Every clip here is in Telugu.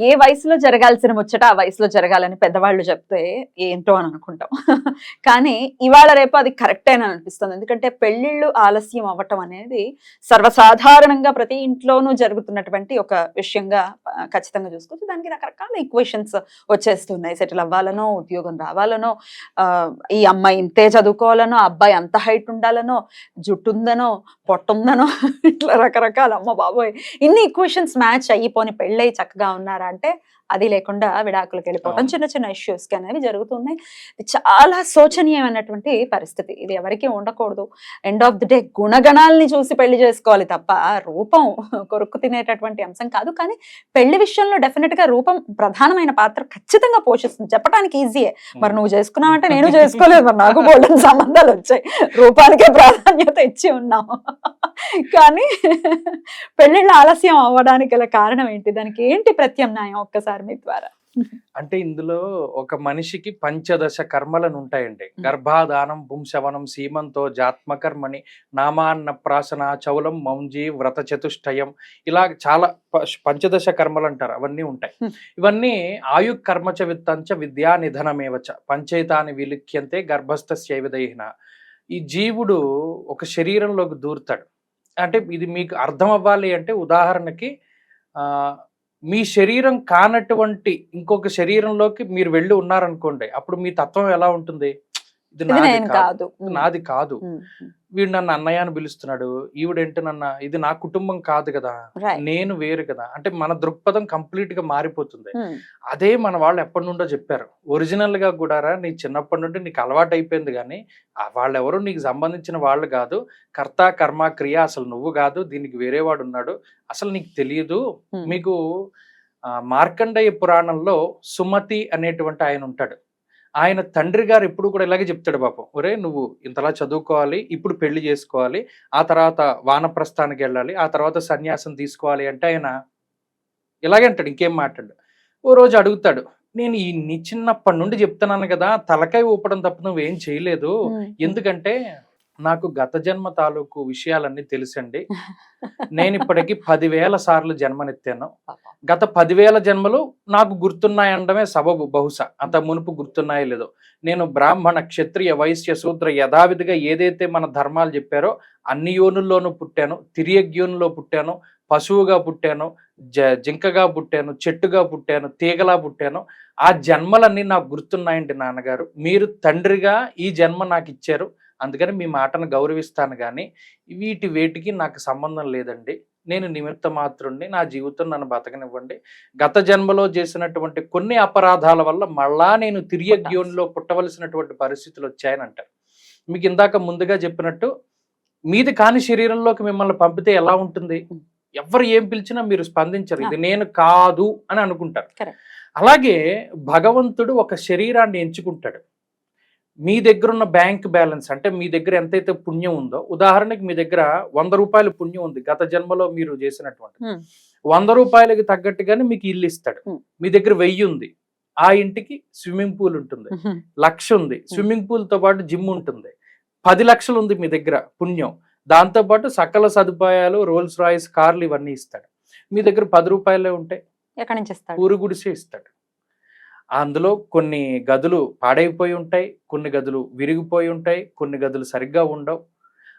ఏ వయసులో జరగాల్సిన ముచ్చట ఆ వయసులో జరగాలని పెద్దవాళ్ళు చెప్తే ఏంటో అని అనుకుంటాం. కానీ ఇవాళ రేపు అది కరెక్ట్ అని అనిపిస్తుంది. ఎందుకంటే పెళ్ళిళ్ళు ఆలస్యం అవ్వటం అనేది సర్వసాధారణంగా ప్రతి ఇంట్లోనూ జరుగుతున్నటువంటి ఒక విషయంగా ఖచ్చితంగా చూసుకోవచ్చు. దానికి రకరకాల ఈక్వేషన్స్ వచ్చేస్తున్నాయి. సెటిల్ అవ్వాలనో ఉద్యోగం రావాలనో ఈ అమ్మాయి ఇంతే చదువుకోవాలనో అబ్బాయి అంత హైట్ ఉండాలనో జుట్టు ఉందనో పొట్టుందనో ఇట్లా రకరకాల అమ్మ బాబోయ్. ఇన్ని ఈక్వేషన్స్ మ్యాచ్ అయిపోని పెళ్ళై చక్కగా ఉన్నారా అంటే అది లేకుండా విడాకులకు వెళ్ళిపోవడం. చిన్న చిన్న ఇష్యూస్కి అనేవి జరుగుతున్నాయి. చాలా శోచనీయమైనటువంటి పరిస్థితి. ఇది ఎవరికి ఉండకూడదు. ఎండ్ ఆఫ్ ది డే గుణగణాలని చూసి పెళ్ళి చేసుకోవాలి తప్ప రూపం కొరుక్కు తినేటటువంటి అంశం కాదు. కానీ పెళ్ళి విషయంలో డెఫినెట్గా రూపం ప్రధానమైన పాత్ర ఖచ్చితంగా పోషిస్తుంది. చెప్పడానికి ఈజీయే. మరి నువ్వు చేసుకున్నావంటే నేను చేసుకోలేదు. మరి నాకు బోల్డెన్ సంబంధాలు వచ్చాయి. రూపానికే ప్రాధాన్యత ఇచ్చి ఉన్నాము కానీ పెళ్ళిళ్ళు ఆలస్యం అవ్వడానికి గల కారణం ఏంటి? దానికి ఏంటి ప్రత్యామ్నాయం ఒక్కసారి మీ ద్వారా? అంటే ఇందులో ఒక మనిషికి పంచదశ కర్మలను ఉంటాయండి. గర్భాధానం పుంశవనం సీమంతో జాత్మకర్మని నామాన్న ప్రాసన చౌలం మౌంజీ వ్రత చతుష్టయం ఇలా చాలా పంచదశ కర్మలు అంటారు. అవన్నీ ఉంటాయి. ఇవన్నీ ఆయు కర్మచ విత్తంచ విద్యా నిధనమేవచ పంచైతాని విలిఖ్యంతే గర్భస్థస్య విదయిన ఈ జీవుడు ఒక శరీరంలోకి దూరుతాడు. అంటే ఇది మీకు అర్థం అవ్వాలి అంటే ఉదాహరణకి మీ శరీరం కానటువంటి ఇంకొక శరీరంలోకి మీరు వెళ్ళి ఉన్నారనుకోండి అప్పుడు మీ తత్వం ఎలా ఉంటుంది? ఇది నాది కాదు. నాది కాదు. వీడు నన్ను అన్నయ్య అని పిలుస్తున్నాడు. ఈవిడేంటి నన్న ఇది నా కుటుంబం కాదు కదా. నేను వేరు కదా. అంటే మన దృక్పథం కంప్లీట్గా మారిపోతుంది. అదే మన వాళ్ళు ఎప్పటి నుండో చెప్పారు. ఒరిజినల్గా కూడా నీ చిన్నప్పటి నుండి నీకు అలవాటు అయిపోయింది కానీ వాళ్ళెవరు నీకు సంబంధించిన వాళ్ళు కాదు. కర్త కర్మ క్రియ అసలు నువ్వు కాదు. దీనికి వేరే వాడు ఉన్నాడు. అసలు నీకు తెలియదు. మీకు మార్కండేయ పురాణంలో సుమతి అనేటువంటి ఆయన ఉంటాడు. ఆయన తండ్రి గారు ఎప్పుడు కూడా ఇలాగే చెప్తాడు పాపం ఒరే నువ్వు ఇంతలా చదువుకోవాలి ఇప్పుడు పెళ్ళి చేసుకోవాలి ఆ తర్వాత వానప్రస్థానికి వెళ్ళాలి ఆ తర్వాత సన్యాసం తీసుకోవాలి అంటే ఆయన ఇలాగే అంటాడు ఇంకేం మాట్లాడు ఓ రోజు అడుగుతాడు నేను ఈ నీ చిన్నప్పటి నుండి చెప్తున్నాను కదా తలకాయ ఊపడం తప్ప నువ్వేం చేయలేదు ఎందుకంటే నాకు గత జన్మ తాలూకు విషయాలన్నీ తెలుసండి. నేను ఇప్పటికి పదివేల సార్లు జన్మనెత్తాను. గత పదివేల జన్మలు నాకు గుర్తున్నాయనడమే సబబు బహుశా. అంత మునుపు గుర్తున్నాయో లేదో. నేను బ్రాహ్మణ క్షత్రియ వైశ్య శూద్ర యథావిధిగా ఏదైతే మన ధర్మాలు చెప్పారో అన్ని యోనుల్లోనూ పుట్టాను. తిరియగ్యోనులో పుట్టాను. పశువుగా పుట్టాను. జ జింకగా పుట్టాను. చెట్టుగా పుట్టాను. తీగలా పుట్టాను. ఆ జన్మలన్నీ నాకు గుర్తున్నాయండి నాన్నగారు. మీరు తండ్రిగా ఈ జన్మ నాకు ఇచ్చారు. అందుకని మీ మాటను గౌరవిస్తాను కానీ వీటి వేటికి నాకు సంబంధం లేదండి. నేను నిమిత్త మాత్రుణ్ణి నా జీవితం నన్ను బతకనివ్వండి. గత జన్మలో చేసినటువంటి కొన్ని అపరాధాల వల్ల మళ్ళా నేను తిరియగ్యోనిలో పుట్టవలసినటువంటి పరిస్థితులు వచ్చాయని అంటారు మీకు ఇందాక ముందుగా చెప్పినట్టు మీది కాని శరీరంలోకి మిమ్మల్ని పంపితే ఎలా ఉంటుంది? ఎవరు ఏం పిలిచినా మీరు స్పందించరు. ఇది నేను కాదు అని అనుకుంటారు. అలాగే భగవంతుడు ఒక శరీరాన్ని ఎంచుకుంటాడు. మీ దగ్గర ఉన్న బ్యాంక్ బ్యాలెన్స్ అంటే మీ దగ్గర ఎంతైతే పుణ్యం ఉందో ఉదాహరణకి మీ దగ్గర వంద రూపాయల పుణ్యం ఉంది గత జన్మలో మీరు చేసినటువంటి. వంద రూపాయలకి తగ్గట్టుగానే మీకు ఇల్లు ఇస్తాడు. మీ దగ్గర వెయ్యి ఉంది ఆ ఇంటికి స్విమ్మింగ్ పూల్ ఉంటుంది లక్ష ఉంది స్విమ్మింగ్ పూల్తో పాటు జిమ్ ఉంటుంది పది లక్షలు ఉంది మీ దగ్గర పుణ్యం దాంతో పాటు సకల సదుపాయాలు రోల్స్ రాయిస్ కార్లు ఇవన్నీ ఇస్తాడు. మీ దగ్గర పది రూపాయలే ఉంటాయి ఎక్కడి నుంచి ఇస్తాడు? పూరు గుడిసే ఇస్తాడు. అందులో కొన్ని గదులు పాడైపోయి ఉంటాయి కొన్ని గదులు విరిగిపోయి ఉంటాయి కొన్ని గదులు సరిగ్గా ఉండవు.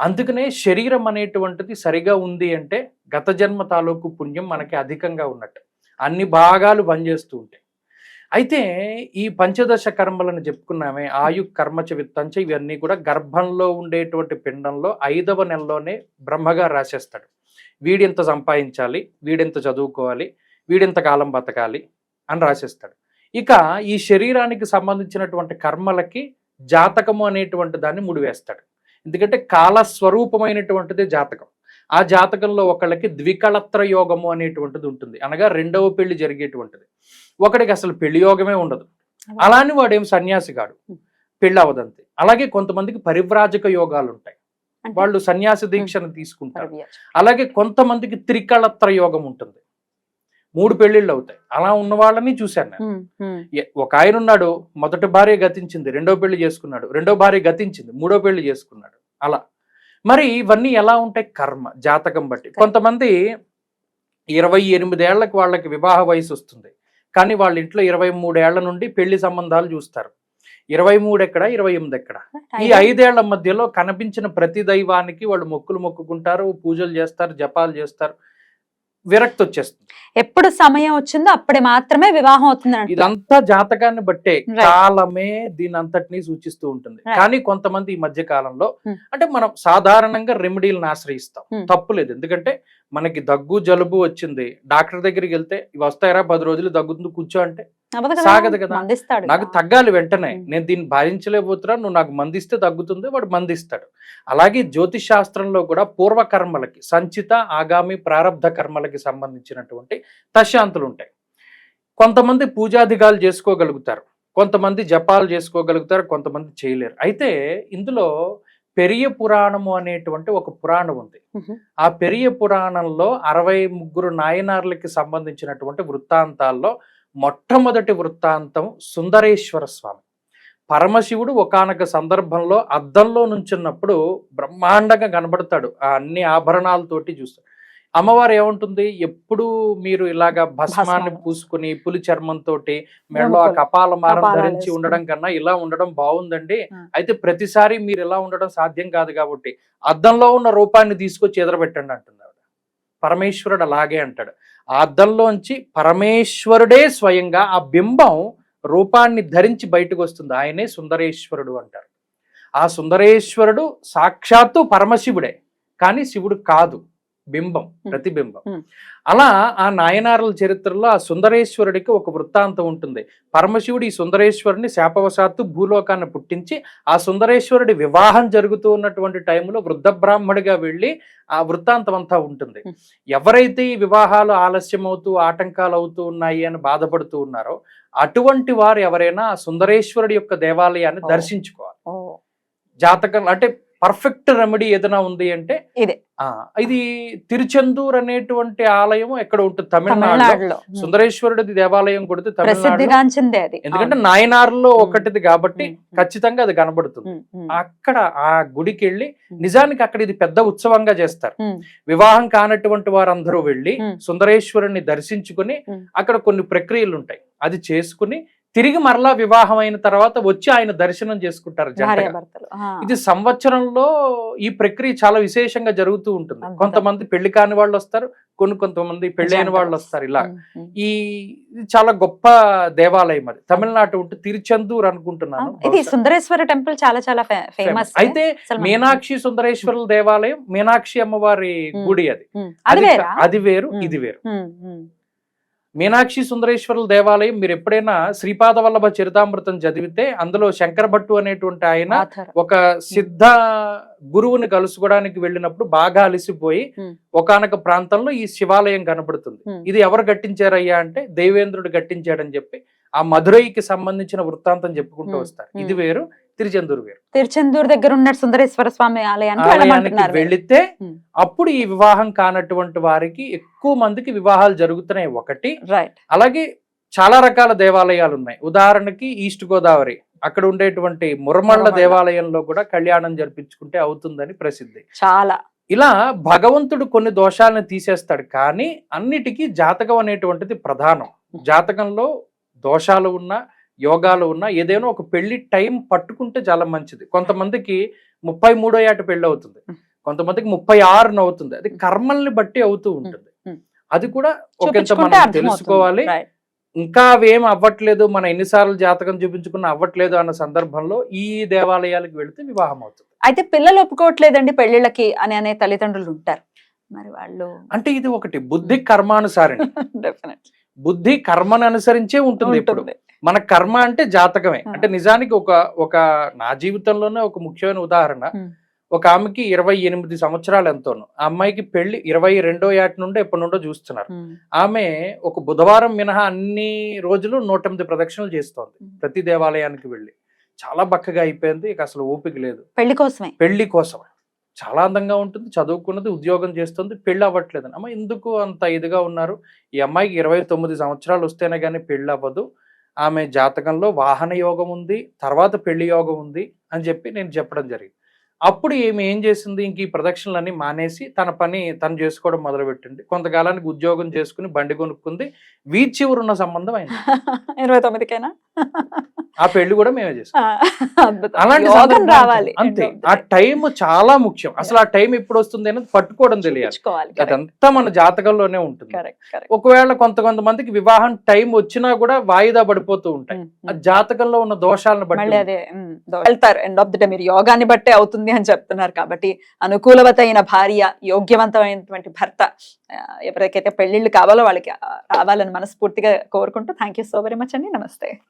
అందుకనే శరీరం అనేటువంటిది సరిగా ఉంది అంటే గత జన్మ తాలూకు పుణ్యం మనకి అధికంగా ఉన్నట్టు. అన్ని భాగాలు పనిచేస్తూ ఉంటాయి. అయితే ఈ పంచదశ కర్మలను చెప్పుకున్నామే ఆయు కర్మచ విత్తంచ ఇవన్నీ కూడా గర్భంలో ఉండేటువంటి పిండంలో ఐదవ నెలలోనే బ్రహ్మగా రాసేస్తాడు. వీడింత సంపాదించాలి వీడింత చదువుకోవాలి వీడింత కాలం బతకాలి అని రాసేస్తాడు. ఇక ఈ శరీరానికి సంబంధించినటువంటి కర్మలకి జాతకము అనేటువంటి దాన్ని ముడివేస్తాడు. ఎందుకంటే కాల స్వరూపమైనటువంటిది జాతకం. ఆ జాతకంలో ఒకళ్ళకి ద్వికళత్ర యోగము అనేటువంటిది ఉంటుంది. అనగా రెండవ పెళ్ళి జరిగేటువంటిది. ఒకడికి అసలు పెళ్ళి యోగమే ఉండదు. అలా. అని వాడు సన్యాసి కాడు పెళ్ళి అవదంతే అలాగే కొంతమందికి పరివ్రాజక యోగాలు ఉంటాయి. వాళ్ళు సన్యాసి దీక్షను తీసుకుంటారు. అలాగే కొంతమందికి త్రికళత్ర యోగం ఉంటుంది. మూడు పెళ్ళిళ్ళు అవుతాయి. అలా ఉన్న వాళ్ళని చూశాను నేను. ఒక ఆయన ఉన్నాడు మొదటి భార్య గతించింది రెండో పెళ్ళి చేసుకున్నాడు రెండో భార్య గతించింది మూడో పెళ్ళి చేసుకున్నాడు. అలా. మరి ఇవన్నీ ఎలా ఉంటాయి? కర్మ జాతకం బట్టి. కొంతమంది ఇరవై ఎనిమిదేళ్ళకు వాళ్ళకి వివాహ వయసు వస్తుంది. కానీ వాళ్ళ ఇంట్లో ఇరవై మూడేళ్ళ నుండి పెళ్ళి సంబంధాలు చూస్తారు. ఇరవై మూడు ఎక్కడ ఇరవై ఎనిమిది ఎక్కడ? ఈ ఐదేళ్ళ మధ్యలో కనిపించిన ప్రతి దైవానికి వాళ్ళు మొక్కులు మొక్కుకుంటారు పూజలు చేస్తారు జపాలు చేస్తారు. విరక్తి వచ్చేస్తుంది ఎప్పుడు సమయం వచ్చిందో అప్పుడే మాత్రమే వివాహం అవుతుంది. ఇదంతా జాతకాన్ని బట్టే. కాలమే దీని అంతటినీ సూచిస్తూ ఉంటుంది. కానీ కొంతమంది ఈ మధ్య కాలంలో Hmm. అంటే మనం సాధారణంగా రెమెడీలను ఆశ్రయిస్తాం Hmm. తప్పు లేదు ఎందుకంటే మనకి దగ్గు జలుబు వచ్చింది డాక్టర్ దగ్గరికి వెళ్తే ఇవి వస్తాయరా పది రోజులు దగ్గుతుంది కూర్చో అంటే? సాగదు కదా. నాకు. తగ్గాలి వెంటనే. నేను దీన్ని భరించలేకపోతున్నా నువ్వు నాకు మందిస్తే తగ్గుతుంది వాడు మందిస్తాడు అలాగే జ్యోతిష్ శాస్త్రంలో కూడా పూర్వకర్మలకి సంచిత ఆగామి ప్రారంధ కర్మలకి సంబంధించినటువంటి తశాంతులు ఉంటాయి కొంతమంది పూజాధికాలు చేసుకోగలుగుతారు కొంతమంది జపాలు చేసుకోగలుగుతారు కొంతమంది చేయలేరు అయితే ఇందులో పెరియ పురాణము అనేటువంటి ఒక పురాణం ఉంది. ఆ పెరియ పురాణంలో అరవై ముగ్గురు నాయనార్లకి సంబంధించినటువంటి వృత్తాంతాల్లో మొట్టమొదటి వృత్తాంతం సుందరేశ్వర స్వామి. పరమశివుడు ఒకానొక సందర్భంలో అద్దంలో నుంచున్నప్పుడు బ్రహ్మాండంగా కనబడతాడు. ఆ అన్ని ఆభరణాలతోటి చూస్తాడు. అమ్మవారు ఏముంటుంది ఎప్పుడు మీరు ఇలాగా భస్మాన్ని. పూసుకుని పులి చర్మంతో మెడలో ఆ. కపాల మారం ధరించి. ఉండడం కన్నా ఇలా ఉండడం బాగుందండి. అయితే ప్రతిసారి మీరు ఇలా ఉండడం సాధ్యం కాదు కాబట్టి అద్దంలో ఉన్న రూపాన్ని తీసుకొచ్చి ఎదరబెట్టండి అంటుంది ఆవిడ పరమేశ్వరుడు అలాగే అంటాడు ఆ అద్దంలోంచి పరమేశ్వరుడే స్వయంగా ఆ బింబం రూపాన్ని ధరించి బయటకు వస్తుంది ఆయనే సుందరేశ్వరుడు అంటారు ఆ సుందరేశ్వరుడు సాక్షాత్తు పరమశివుడే కానీ శివుడు కాదు బింబం ప్రతిబింబం. అలా ఆ నాయనారుల చరిత్రలో ఆ సుందరేశ్వరుడికి ఒక వృత్తాంతం ఉంటుంది పరమశివుడు ఈ సుందరేశ్వరుని శాపవశాత్తు భూలోకాన్ని పుట్టించి ఆ సుందరేశ్వరుడి వివాహం జరుగుతూ ఉన్నటువంటి టైంలో వృద్ధ బ్రాహ్మడిగా వెళ్ళి ఆ వృత్తాంతం అంతా ఉంటుంది. ఎవరైతే ఈ వివాహాలు ఆలస్యం అవుతూ ఆటంకాలు అవుతూ ఉన్నాయి అని బాధపడుతూ ఉన్నారో అటువంటి వారు ఎవరైనా ఆ సుందరేశ్వరుడి యొక్క దేవాలయాన్ని. దర్శించుకోవాలి జాతకం అంటే పర్ఫెక్ట్ రెమెడీ ఏదైనా ఉంది అంటే ఇదే. ఆ ఇది తిరుచెందూర్ అనేటువంటి ఆలయం ఎక్కడ ఉంటుంది తమిళనాడులో. సుందరేశ్వరుడి దేవాలయం కొడితే తమిళనాడులో ప్రసిద్ధిగాంచిందే అది ఎందుకంటే నాయనార్లో. ఒకటిది కాబట్టి. ఖచ్చితంగా అది కనబడుతుంది అక్కడ ఆ గుడికి వెళ్ళి. నిజానికి అక్కడ ఇది పెద్ద ఉత్సవంగా చేస్తారు వివాహం కానటువంటి వారందరూ వెళ్ళి. సుందరేశ్వరుని దర్శించుకుని. అక్కడ కొన్ని ప్రక్రియలు ఉంటాయి అది చేసుకుని తిరిగి మరలా వివాహం అయిన తర్వాత వచ్చి ఆయన దర్శనం చేసుకుంటారు. ఇది సంవత్సరంలో ఈ ప్రక్రియ చాలా విశేషంగా జరుగుతూ ఉంటుంది. కొంతమంది పెళ్ళి కాని వాళ్ళు వస్తారు కొన్ని కొంతమంది పెళ్ళైన జంటలు. వాళ్ళు వస్తారు ఇలా. ఈ చాలా గొప్ప దేవాలయం అది తమిళనాడు ఉంటే తిరుచెందూర్ అనుకుంటున్నాను ఇది. సుందరేశ్వర టెంపుల్ చాలా చాలా ఫేమస్ అయితే మీనాక్షి సుందరేశ్వరుల దేవాలయం మీనాక్షి అమ్మవారి. గుడి అది అది వేరా అది వేరు ఉమ్. ఇది వేరు. మీనాక్షి సుందరేశ్వరుల దేవాలయం మీరు ఎప్పుడైనా శ్రీపాద వల్లభ చరితామృతం చదివితే అందులో శంకర భట్టు అనేటువంటి ఆయన. ఒక సిద్ధ గురువుని కలుసుకోవడానికి వెళ్ళినప్పుడు బాగా అలసిపోయి. ఒకానొక ప్రాంతంలో ఈ శివాలయం కనబడుతుంది. ఇది ఎవరు కట్టించారయ్యా అంటే దేవేంద్రుడు కట్టించాడని చెప్పి ఆ మధురైకి సంబంధించిన వృత్తాంతం చెప్పుకుంటూ. వస్తారు. ఇది వేరు తిరుచెందూరు వేరు తిరుచెందూర్ దగ్గర ఉన్న సుందరేశ్వర స్వామి ఆలయానికి. వెళితే. అప్పుడు ఈ వివాహం కానటువంటి వారికి ఎక్కువ మందికి వివాహాలు జరుగుతున్నాయి ఒకటి. రైట్ అలాగే చాలా రకాల దేవాలయాలు ఉన్నాయి. ఉదాహరణకి ఈస్ట్ గోదావరి అక్కడ ఉండేటువంటి మురమళ్ళ. దేవాలయంలో కూడా కళ్యాణం జరిపించుకుంటే అవుతుందని ప్రసిద్ధి. చాలా. ఇలా భగవంతుడు కొన్ని దోషాలను తీసేస్తాడు కానీ అన్నిటికీ జాతకం అనేటువంటిది ప్రధానం. జాతకంలో దోషాలు ఉన్నా యోగాలు ఉన్నా ఏదైనా ఒక పెళ్ళి టైం పట్టుకుంటే చాలా మంచిది. కొంతమందికి ముప్పై మూడో ఏట పెళ్ళి అవుతుంది. కొంతమందికి ముప్పై ఆరున అవుతుంది. అది కర్మల్ని బట్టి అవుతూ ఉంటుంది. అది కూడా ఒకంత చూపించుకుంటే మనం. తెలుసుకోవాలి. ఇంకా అవేం అవ్వట్లేదు. మన ఎన్నిసార్లు జాతకం చూపించుకున్నా అవ్వట్లేదు అన్న సందర్భంలో ఈ దేవాలయాలకు వెళితే వివాహం అవుతుంది. అయితే పిల్లలు ఒప్పుకోవట్లేదండి పెళ్ళిళ్ళకి అని అనే తల్లిదండ్రులు ఉంటారు. మరి వాళ్ళు అంటే ఇది ఒకటి. బుద్ధి కర్మానుసారిణి. డెఫినెట్ బుద్ధి కర్మను అనుసరించే ఉంటుంది ఉంటుంది. మన కర్మ అంటే జాతకమే. అంటే నిజానికి ఒక ఒక నా జీవితంలోనే ఒక ముఖ్యమైన ఉదాహరణ. ఒక ఆమెకి ఇరవై ఎనిమిది సంవత్సరాలు ఎంతోను. ఆ అమ్మాయికి పెళ్ళి ఇరవై రెండో ఏట నుండో ఎప్పటి నుండో చూస్తున్నారు. ఆమె ఒక బుధవారం మినహా అన్ని రోజులు నూట ఎనిమిది ప్రదక్షిణలు చేస్తోంది. ప్రతి దేవాలయానికి వెళ్ళి. చాలా బక్కగా అయిపోయింది. ఇక అసలు ఓపిక లేదు. పెళ్ళి కోసమే. పెళ్ళి కోసం చాలా అందంగా ఉంటుంది. చదువుకున్నది ఉద్యోగం చేస్తుంది పెళ్ళి అవ్వట్లేదు అమ్మ ఎందుకు అంత ఇదిగా ఉన్నారు? ఈ అమ్మాయికి ఇరవై తొమ్మిది సంవత్సరాలు వస్తేనే కానీ పెళ్ళి అవ్వదు ఆమె జాతకంలో వాహన యోగం ఉంది తర్వాత పెళ్ళి యోగం ఉంది అని చెప్పి నేను చెప్పడం జరిగింది. అప్పుడు ఈమె ఏం చేసింది? ఇంక ఈ ప్రదక్షిణలన్నీ మానేసి తన పని తను చేసుకోవడం మొదలుపెట్టింది. కొంతకాలానికి ఉద్యోగం చేసుకుని బండి కొనుక్కుంది. వీధి చివరు ఉన్న సంబంధం అయింది. ఇరవై తొమ్మిదికేనా? ఆ పెళ్ళి కూడా మేమే చేసాం. అలాంటి రావాలి. అంతే. ఆ. టైం చాలా ముఖ్యం. అసలు ఆ టైం ఎప్పుడు వస్తుంది అనేది పట్టుకోవడం తెలియాలి. అదంతా మన జాతకంలోనే ఉంటుంది. ఒకవేళ కొంత కొంతమందికి వివాహం టైం వచ్చినా కూడా వాయిదా పడిపోతూ ఉంటాయి. ఆ జాతకంలో ఉన్న దోషాలను బట్టి దో- వెళ్తారు. ఎండ్ ఆఫ్ ది డే మీరు యోగాన్ని బట్టే అవుతుంది అని చెప్తున్నారు కాబట్టి అనుకూలవతైన భార్య యోగ్యవంతమైనటువంటి భర్త ఎవరికైతే పెళ్ళిళ్ళు కావాలో వాళ్ళకి రావాలని మనస్ఫూర్తిగా కోరుకుంటూ thank you so very much అండి. నమస్తే.